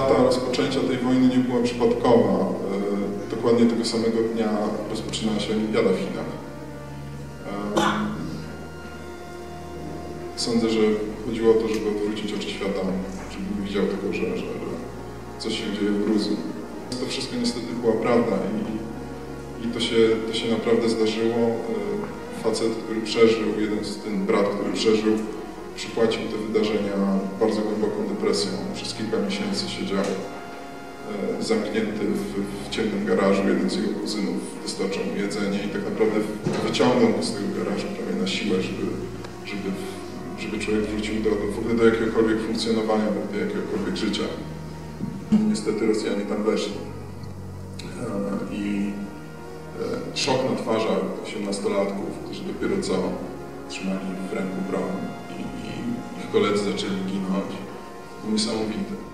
rozpoczęcia tej wojny nie była przypadkowa. E, Dokładnie tego samego dnia rozpoczynała się olimpiada w Chinach. E, Sądzę, że chodziło o to, żeby odwrócić oczy świata, żeby widział tego, że, że, że coś się dzieje w Gruzji. To wszystko niestety była prawda i, i to, się, to się naprawdę zdarzyło. E, Facet, który przeżył, jeden z ten brat, który przeżył, przypłacił te wydarzenia bardzo głęboką depresją. Przez kilka miesięcy siedział e, zamknięty w, w ciemnym garażu. Jeden z jego kuzynów dostarczał mu jedzenie i tak naprawdę wyciągnął go z tego garażu prawie na siłę, żeby, żeby, żeby człowiek wrócił do, w ogóle do jakiegokolwiek funkcjonowania, do jakiegokolwiek życia. Niestety Rosjanie tam weszli. E, I e, szok na twarzach 18-latków, którzy dopiero co trzymali w ręku broń i, i ich koledzy zaczęli ginąć. Missão Vida.